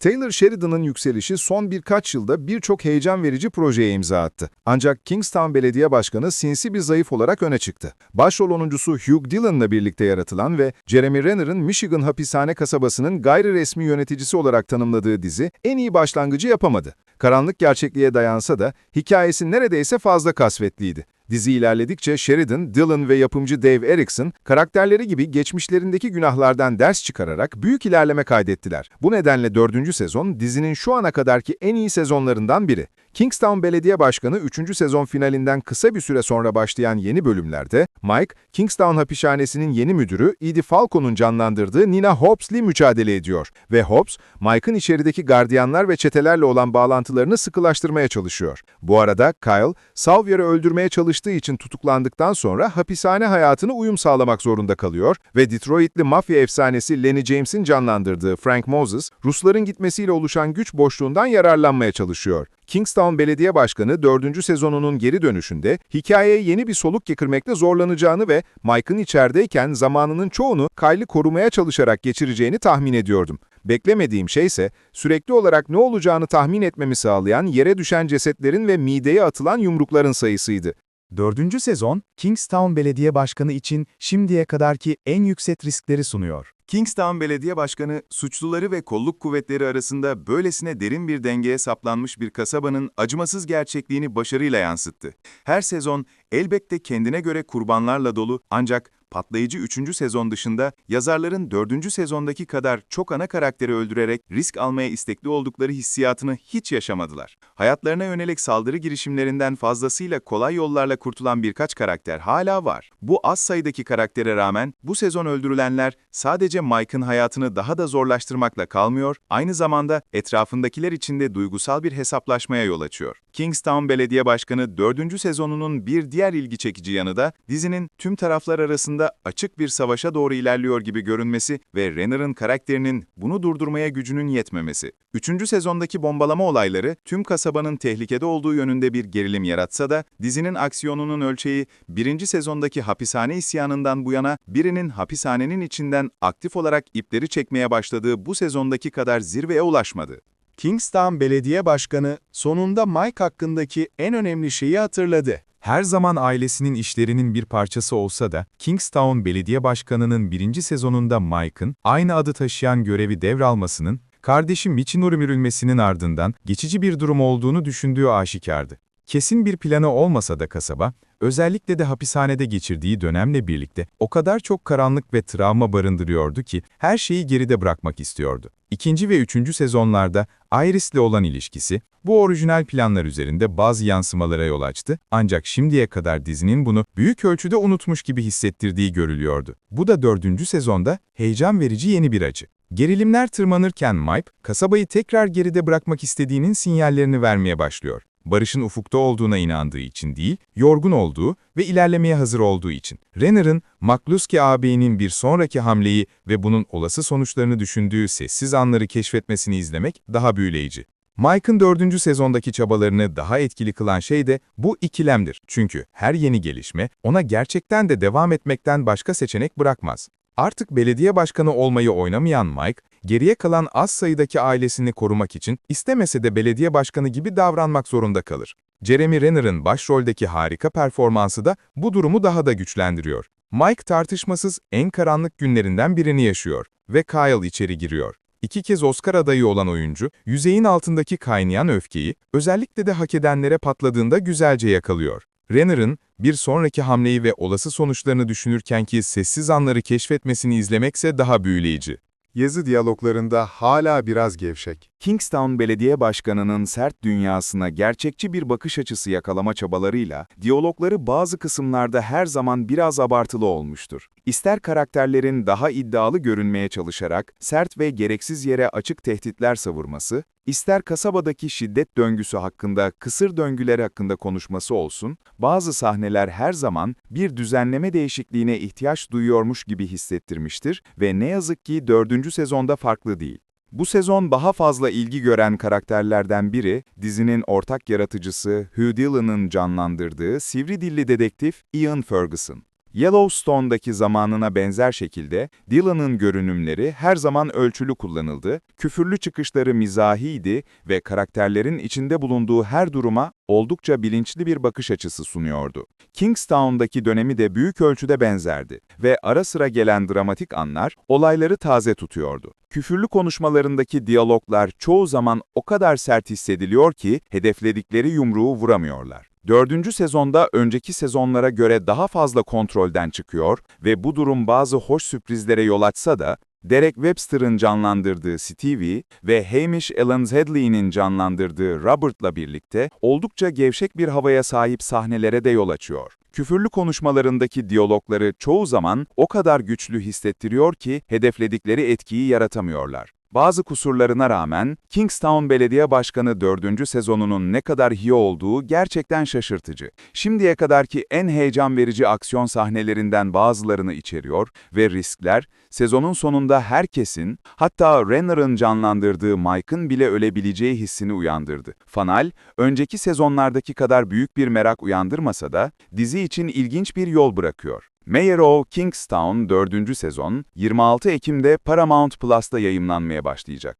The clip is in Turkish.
Taylor Sheridan'ın yükselişi son birkaç yılda birçok heyecan verici projeye imza attı. Ancak Kingstown Belediye Başkanı sinsi bir zayıf olarak öne çıktı. Başrol oyuncusu Hugh Dillon'la birlikte yaratılan ve Jeremy Renner'ın Michigan hapishane kasabasının gayri resmi yöneticisi olarak tanımladığı dizi en iyi başlangıcı yapamadı. Karanlık gerçekliğe dayansa da hikayesi neredeyse fazla kasvetliydi. Dizi ilerledikçe Sheridan, Dylan ve yapımcı Dave Erickson karakterleri gibi geçmişlerindeki günahlardan ders çıkararak büyük ilerleme kaydettiler. Bu nedenle dördüncü sezon dizinin şu ana kadarki en iyi sezonlarından biri. Kingstown Belediye Başkanı 3. sezon finalinden kısa bir süre sonra başlayan yeni bölümlerde Mike, Kingstown hapishanesinin yeni müdürü Edie Falco'nun canlandırdığı Nina Hobbs'li mücadele ediyor ve Hobbs, Mike'ın içerideki gardiyanlar ve çetelerle olan bağlantılarını sıkılaştırmaya çalışıyor. Bu arada Kyle, Sawyer'ı öldürmeye çalıştığı için tutuklandıktan sonra hapishane hayatını uyum sağlamak zorunda kalıyor ve Detroit'li mafya efsanesi Lenny James'in canlandırdığı Frank Moses, Rusların gitmesiyle oluşan güç boşluğundan yararlanmaya çalışıyor. Kingstown Belediye Başkanı 4. sezonunun geri dönüşünde hikayeye yeni bir soluk getirmekte zorlanacağını ve Mike'ın içerideyken zamanının çoğunu Kyle'ı korumaya çalışarak geçireceğini tahmin ediyordum. Beklemediğim şey ise sürekli olarak ne olacağını tahmin etmemi sağlayan yere düşen cesetlerin ve mideye atılan yumrukların sayısıydı. Dördüncü sezon, Kingstown Belediye Başkanı için şimdiye kadarki en yüksek riskleri sunuyor. Kingstown Belediye Başkanı, suçluları ve kolluk kuvvetleri arasında böylesine derin bir dengeye saplanmış bir kasabanın acımasız gerçekliğini başarıyla yansıttı. Her sezon elbette kendine göre kurbanlarla dolu ancak patlayıcı 3. sezon dışında yazarların 4. sezondaki kadar çok ana karakteri öldürerek risk almaya istekli oldukları hissiyatını hiç yaşamadılar. Hayatlarına yönelik saldırı girişimlerinden fazlasıyla kolay yollarla kurtulan birkaç karakter hala var. Bu az sayıdaki karaktere rağmen bu sezon öldürülenler sadece Mike'ın hayatını daha da zorlaştırmakla kalmıyor, aynı zamanda etrafındakiler için de duygusal bir hesaplaşmaya yol açıyor. Kingstown Belediye Başkanı 4. sezonunun bir diğer ilgi çekici yanı da dizinin tüm taraflar arasında açık bir savaşa doğru ilerliyor gibi görünmesi ve Renner'ın karakterinin bunu durdurmaya gücünün yetmemesi. Üçüncü sezondaki bombalama olayları tüm kasabanın tehlikede olduğu yönünde bir gerilim yaratsa da dizinin aksiyonunun ölçeği birinci sezondaki hapishane isyanından bu yana birinin hapishanenin içinden aktif olarak ipleri çekmeye başladığı bu sezondaki kadar zirveye ulaşmadı. Kingstown Belediye Başkanı sonunda Mike hakkındaki en önemli şeyi hatırladı. Her zaman ailesinin işlerinin bir parçası olsa da, Kingstown Belediye Başkanı'nın birinci sezonunda Mike'ın aynı adı taşıyan görevi devralmasının, kardeşi Mitch'in ölümürülmesinin ardından geçici bir durum olduğunu düşündüğü aşikardı. Kesin bir planı olmasa da kasaba, özellikle de hapishanede geçirdiği dönemle birlikte o kadar çok karanlık ve travma barındırıyordu ki her şeyi geride bırakmak istiyordu. İkinci ve üçüncü sezonlarda Iris'le olan ilişkisi, bu orijinal planlar üzerinde bazı yansımalara yol açtı ancak şimdiye kadar dizinin bunu büyük ölçüde unutmuş gibi hissettirdiği görülüyordu. Bu da dördüncü sezonda heyecan verici yeni bir acı. Gerilimler tırmanırken Mike, kasabayı tekrar geride bırakmak istediğinin sinyallerini vermeye başlıyor barışın ufukta olduğuna inandığı için değil, yorgun olduğu ve ilerlemeye hazır olduğu için. Renner'ın, McCluskey ağabeyinin bir sonraki hamleyi ve bunun olası sonuçlarını düşündüğü sessiz anları keşfetmesini izlemek daha büyüleyici. Mike'ın dördüncü sezondaki çabalarını daha etkili kılan şey de bu ikilemdir. Çünkü her yeni gelişme ona gerçekten de devam etmekten başka seçenek bırakmaz. Artık belediye başkanı olmayı oynamayan Mike, geriye kalan az sayıdaki ailesini korumak için istemese de belediye başkanı gibi davranmak zorunda kalır. Jeremy Renner'ın başroldeki harika performansı da bu durumu daha da güçlendiriyor. Mike tartışmasız en karanlık günlerinden birini yaşıyor ve Kyle içeri giriyor. İki kez Oscar adayı olan oyuncu, yüzeyin altındaki kaynayan öfkeyi, özellikle de hak edenlere patladığında güzelce yakalıyor. Renner'ın bir sonraki hamleyi ve olası sonuçlarını düşünürken ki sessiz anları keşfetmesini izlemekse daha büyüleyici. Yazı diyaloglarında hala biraz gevşek. Kingstown Belediye Başkanı'nın sert dünyasına gerçekçi bir bakış açısı yakalama çabalarıyla, diyalogları bazı kısımlarda her zaman biraz abartılı olmuştur. İster karakterlerin daha iddialı görünmeye çalışarak sert ve gereksiz yere açık tehditler savurması, ister kasabadaki şiddet döngüsü hakkında, kısır döngüler hakkında konuşması olsun, bazı sahneler her zaman bir düzenleme değişikliğine ihtiyaç duyuyormuş gibi hissettirmiştir ve ne yazık ki dördüncü sezonda farklı değil. Bu sezon daha fazla ilgi gören karakterlerden biri, dizinin ortak yaratıcısı Hugh Dillon'ın canlandırdığı sivri dilli dedektif Ian Ferguson. Yellowstone'daki zamanına benzer şekilde Dylan'ın görünümleri her zaman ölçülü kullanıldı, küfürlü çıkışları mizahiydi ve karakterlerin içinde bulunduğu her duruma oldukça bilinçli bir bakış açısı sunuyordu. Kingstown'daki dönemi de büyük ölçüde benzerdi ve ara sıra gelen dramatik anlar olayları taze tutuyordu. Küfürlü konuşmalarındaki diyaloglar çoğu zaman o kadar sert hissediliyor ki hedefledikleri yumruğu vuramıyorlar. Dördüncü sezonda önceki sezonlara göre daha fazla kontrolden çıkıyor ve bu durum bazı hoş sürprizlere yol açsa da, Derek Webster'ın canlandırdığı Stevie ve Hamish Ellens Hadley'nin canlandırdığı Robert'la birlikte oldukça gevşek bir havaya sahip sahnelere de yol açıyor. Küfürlü konuşmalarındaki diyalogları çoğu zaman o kadar güçlü hissettiriyor ki hedefledikleri etkiyi yaratamıyorlar. Bazı kusurlarına rağmen Kingstown Belediye Başkanı 4. sezonunun ne kadar iyi olduğu gerçekten şaşırtıcı. Şimdiye kadarki en heyecan verici aksiyon sahnelerinden bazılarını içeriyor ve riskler sezonun sonunda herkesin, hatta Renner'ın canlandırdığı Mike'ın bile ölebileceği hissini uyandırdı. Fanal, önceki sezonlardaki kadar büyük bir merak uyandırmasa da dizi için ilginç bir yol bırakıyor. Mayor of Kingstown 4. sezon 26 Ekim'de Paramount Plus'ta yayımlanmaya başlayacak.